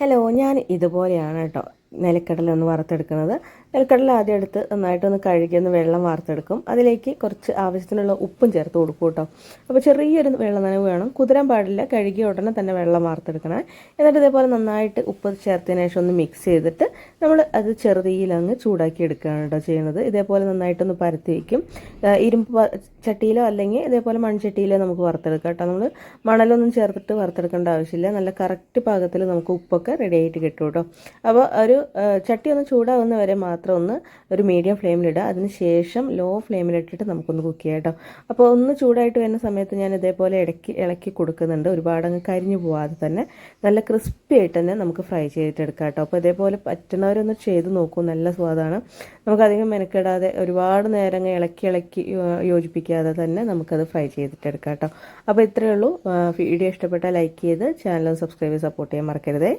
Hello ഞാൻ ഇതുപോലെയാണ് കേട്ടോ. നിലക്കടല ഒന്ന് വറുത്തെടുക്കുന്നത്. നിലക്കടല ആദ്യം എടുത്ത് നന്നായിട്ടൊന്ന് കഴുകി ഒന്ന് വെള്ളം വാർത്തെടുക്കും. അതിലേക്ക് കുറച്ച് ആവശ്യത്തിനുള്ള ഉപ്പും ചേർത്ത് കൊടുക്കും കേട്ടോ. അപ്പോൾ ചെറിയൊരു വെള്ളം നനവ് വേണം. കുതിരാൻ പാടില്ല. കഴുകിയ ഉടനെ തന്നെ വെള്ളം വാർത്തെടുക്കണം. എന്നിട്ട് ഇതേപോലെ നന്നായിട്ട് ഉപ്പ് ചേർത്തതിന് ശേഷം ഒന്ന് മിക്സ് ചെയ്തിട്ട് നമ്മൾ അത് ചെറുതീയിൽ അങ്ങ് ചൂടാക്കി എടുക്കുകയാണ് കേട്ടോ ചെയ്യുന്നത്. ഇതേപോലെ നന്നായിട്ടൊന്ന് പരത്തി വയ്ക്കും ഇരുമ്പ് ചട്ടിയിലോ അല്ലെങ്കിൽ ഇതേപോലെ മൺചട്ടിയിലോ നമുക്ക് വറുത്തെടുക്കാം കേട്ടോ. നമ്മൾ മണലൊന്നും ചേർത്തിട്ട് വറുത്തെടുക്കേണ്ട ആവശ്യമില്ല. നല്ല കറക്റ്റ് പാകത്തിൽ നമുക്ക് ഉപ്പൊക്കെ റെഡി ആയിട്ട് കിട്ടും കേട്ടോ. അപ്പോൾ ഒരു ചട്ടി ഒന്ന് ചൂടാകുന്ന വരെ മാത്രം ഒന്ന് ഒരു മീഡിയം ഫ്ലെയിമിലിടുക അതിന് ശേഷം ലോ ഫ്ലെയിമിലിട്ടിട്ട് നമുക്കൊന്ന് കുക്ക് ചെയ്യാം കേട്ടോ. അപ്പോൾ ഒന്ന് ചൂടായിട്ട് വരുന്ന സമയത്ത് ഞാൻ ഇതേപോലെ ഇടയ്ക്ക് ഇളക്കി കൊടുക്കുന്നുണ്ട്. ഒരുപാട് അങ്ങ് കരിഞ്ഞു പോവാതെ തന്നെ നല്ല ക്രിസ്പി ആയിട്ട് തന്നെ നമുക്ക് ഫ്രൈ ചെയ്തിട്ടെടുക്കാം കേട്ടോ. അപ്പോൾ ഇതേപോലെ പറ്റുന്നവരൊന്ന് ചെയ്ത് നോക്കൂ. നല്ല സ്വാദാണ്. നമുക്കധികം മെനക്കെടാതെ ഒരുപാട് നേരം ഇളക്കി ഇളക്കി യോജിപ്പിക്കാതെ തന്നെ നമുക്കത് ഫ്രൈ ചെയ്തിട്ടെടുക്കാം കേട്ടോ. അപ്പോൾ ഇത്രയേ ഉള്ളൂ. വീഡിയോ ഇഷ്ടപ്പെട്ടാൽ ലൈക്ക് ചെയ്ത് ചാനൽ സബ്സ്ക്രൈബ് സപ്പോർട്ട് ചെയ്യാൻ മറക്കരുതേ.